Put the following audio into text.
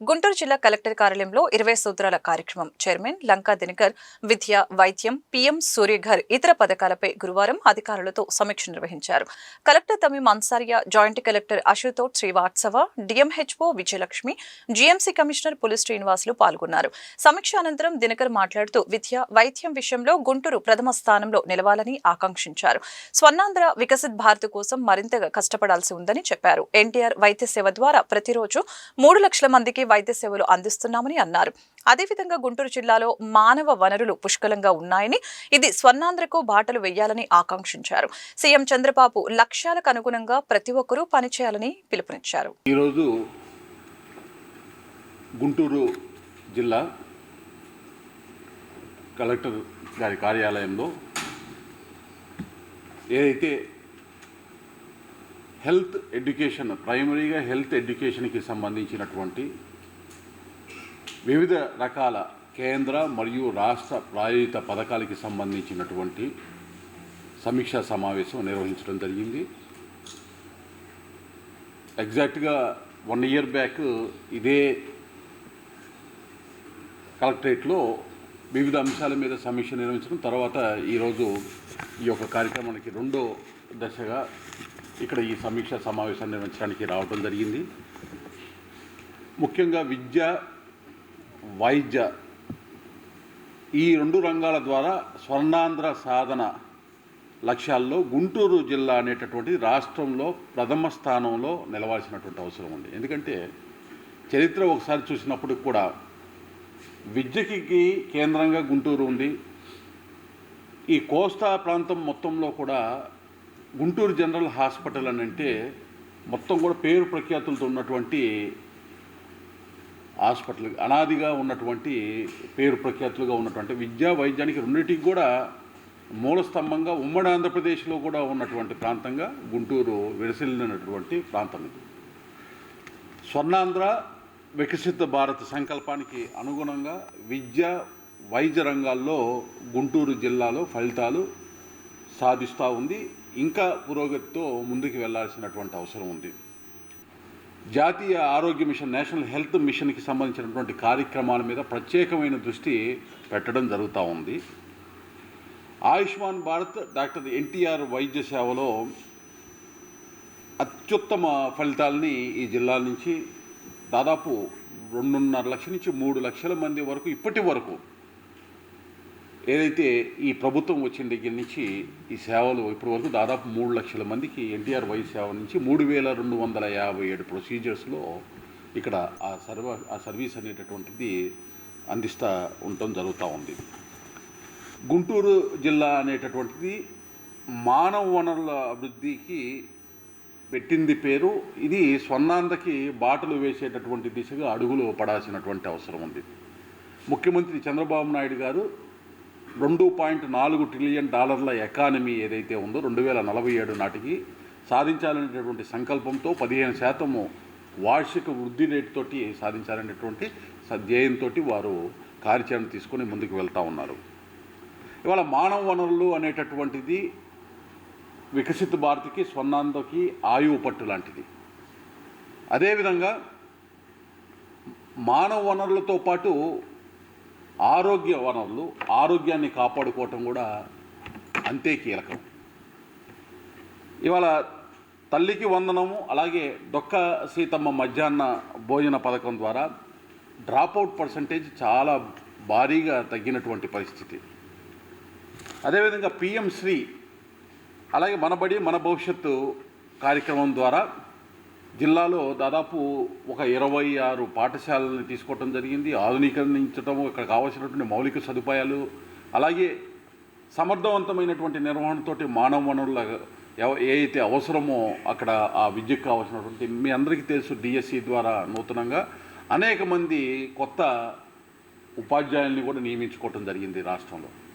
గుంటూరు జిల్లా కలెక్టర్ కార్యాలయంలో ఇరవై సూత్రాల కార్యక్రమం. చైర్మన్ లంకా దినకర్ విద్య వైద్యం పీఎం సూర్యఘర్ ఇతర పథకాలపై గురువారం అధికారులతో సమీక్ష నిర్వహించారు. Collector Tami Ansariya joint collector Ashutosh Srivastava DMHO Vijayalakshmi GMC commissioner Puli Srinivasulu పాల్గొన్నారు. సమీక్ష అనంతరం దినకర్ మాట్లాడుతూ విద్య వైద్యం విషయంలో గుంటూరు ప్రథమ స్థానంలో నిలవాలని ఆకాంక్షించారు. స్వర్ణాంధ్ర వికసిత్ భారత్ కోసం మరింతగా కష్టపడాల్సి ఉందని చెప్పారు. ఎన్టీఆర్ వైద్య సేవ ద్వారా ప్రతిరోజు మూడు లక్షల మందికి వైద్య సేవలు అందిస్తున్నామని అన్నారు. అదేవిధంగా గుంటూరు జిల్లాలో మానవ వనరులు పుష్కలంగా ఉన్నాయని ఇది స్వర్ణాంధ్రకు బాటలు వేయాలని ఆకాంక్షించారు. సీఎం చంద్రబాబు లక్ష్యాలకు అనుగుణంగా ప్రతి ఒక్కరూ పనిచేయాలని పిలుపునిచ్చారు. ఈరోజు గుంటూరు జిల్లా కలెక్టర్ గారి కార్యాలయంలో ఏదైతే హెల్త్ ఎడ్యుకేషన్ ప్రైమరీగా హెల్త్ ఎడ్యుకేషన్కి సంబంధించినటువంటి వివిధ రకాల కేంద్ర మరియు రాష్ట్ర ప్రాయోజిత పథకాలకి సంబంధించినటువంటి సమీక్షా సమావేశం నిర్వహించడం జరిగింది. ఎగ్జాక్ట్గా వన్ ఇయర్ బ్యాక్ ఇదే కలెక్టరేట్లో వివిధ అంశాల మీద సమీక్ష నిర్వహించడం. తర్వాత ఈరోజు ఈ యొక్క కార్యక్రమానికి రెండో దశగా ఇక్కడ ఈ సమీక్ష సమావేశాన్ని నిర్వహించడానికి రావడం జరిగింది. ముఖ్యంగా విద్య వైద్య ఈ రెండు రంగాల ద్వారా స్వర్ణాంధ్ర సాధన లక్ష్యాల్లో గుంటూరు జిల్లా అనేటటువంటి రాష్ట్రంలో ప్రథమ స్థానంలో నిలవాల్సినటువంటి అవసరం ఉంది. ఎందుకంటే చరిత్ర ఒకసారి చూసినప్పుడు కూడా విద్యకి కేంద్రంగా గుంటూరు ఉంది. ఈ కోస్తా ప్రాంతం మొత్తంలో కూడా గుంటూరు జనరల్ హాస్పిటల్ అని అంటే మొత్తం కూడా పేరు ప్రఖ్యాతులతో ఉన్నటువంటి హాస్పిటల్ అనాదిగా ఉన్నటువంటి పేరు ప్రఖ్యాతులుగా ఉన్నటువంటి విద్యా వైద్యానికి రెండింటికి కూడా మూలస్తంభంగా ఉమ్మడి ఆంధ్రప్రదేశ్లో కూడా ఉన్నటువంటి ప్రాంతంగా గుంటూరు విరసిల్లినటువంటి ప్రాంతం ఇది. స్వర్ణాంధ్ర వికసిత భారత్ సంకల్పానికి అనుగుణంగా విద్య వైద్య రంగాల్లో గుంటూరు జిల్లాలో ఫలితాలు సాధిస్తూ ఉంది. ఇంకా పురోగతితో ముందుకు వెళ్ళాల్సినటువంటి అవసరం ఉంది. జాతీయ ఆరోగ్య మిషన్ నేషనల్ హెల్త్ మిషన్కి సంబంధించినటువంటి కార్యక్రమాల మీద ప్రత్యేకమైన దృష్టి పెట్టడం జరుగుతూ ఉంది. ఆయుష్మాన్ భారత్ డాక్టర్ ఎన్టీఆర్ వైద్య సేవలో అత్యుత్తమ ఫలితాలని ఈ జిల్లా నుంచి దాదాపు రెండున్నర లక్షల నుంచి మూడు లక్షల మంది వరకు ఇప్పటి వరకు ఏదైతే ఈ ప్రభుత్వం వచ్చిన దగ్గర నుంచి ఈ సేవలు ఇప్పటి వరకు దాదాపు మూడు లక్షల మందికి ఎన్టీఆర్ వైద్య సేవ నుంచి మూడు వేల రెండు వందల యాభై ఏడు ప్రొసీజర్స్లో ఇక్కడ ఆ సర్వ ఆ సర్వీస్ అనేటటువంటిది అందిస్తూ ఉండటం జరుగుతూ ఉంది. గుంటూరు జిల్లా అనేటటువంటిది మానవ వనరుల అభివృద్ధికి పెట్టింది పేరు. ఇది స్వర్ణాంధకి బాటలు వేసేటటువంటి దిశగా అడుగులు పడాల్సినటువంటి అవసరం ఉంది. ముఖ్యమంత్రి చంద్రబాబు నాయుడు గారు రెండు పాయింట్ నాలుగు ట్రిలియన్ డాలర్ల ఎకానమీ ఏదైతే ఉందో రెండు వేల నలభై ఏడు నాటికి సాధించాలనేటటువంటి సంకల్పంతో పదిహేను శాతము వార్షిక వృద్ధి రేటుతోటి సాధించాలనేటువంటి ధ్యేయంతో వారు కార్యాచరణ తీసుకొని ముందుకు వెళ్తూ ఉన్నారు. ఇవాళ మానవ వనరులు అనేటటువంటిది వికసిత భారత్కి స్వర్ణాంధకి ఆయువు పట్టు లాంటిది. అదేవిధంగా మానవ వనరులతో పాటు ఆరోగ్య వనరులు ఆరోగ్యాన్ని కాపాడుకోవటం కూడా అంతే కీలకం. ఇవాళ తల్లికి వందనము అలాగే డొక్క సీతమ్మ మధ్యాహ్న భోజన పథకం ద్వారా డ్రాపౌట్ పర్సంటేజ్ చాలా భారీగా తగ్గినటువంటి పరిస్థితి. అదేవిధంగా పిఎం శ్రీ అలాగే మనబడి మన భవిష్యత్తు కార్యక్రమం ద్వారా జిల్లాలో దాదాపు ఒక ఇరవై ఆరు పాఠశాలలు తీసుకోవటం జరిగింది. ఆధునీకరించడం ఇక్కడ కావాల్సినటువంటి మౌలిక సదుపాయాలు అలాగే సమర్థవంతమైనటువంటి నిర్వహణతోటి మానవ వనరుల ఏ అయితే అవసరమో అక్కడ ఆ విద్యకు కావాల్సినటువంటి మీ అందరికీ తెలుసు డిఎస్సి ద్వారా నూతనంగా అనేక మంది కొత్త ఉపాధ్యాయుల్ని కూడా నియమించుకోవటం జరిగింది రాష్ట్రంలో.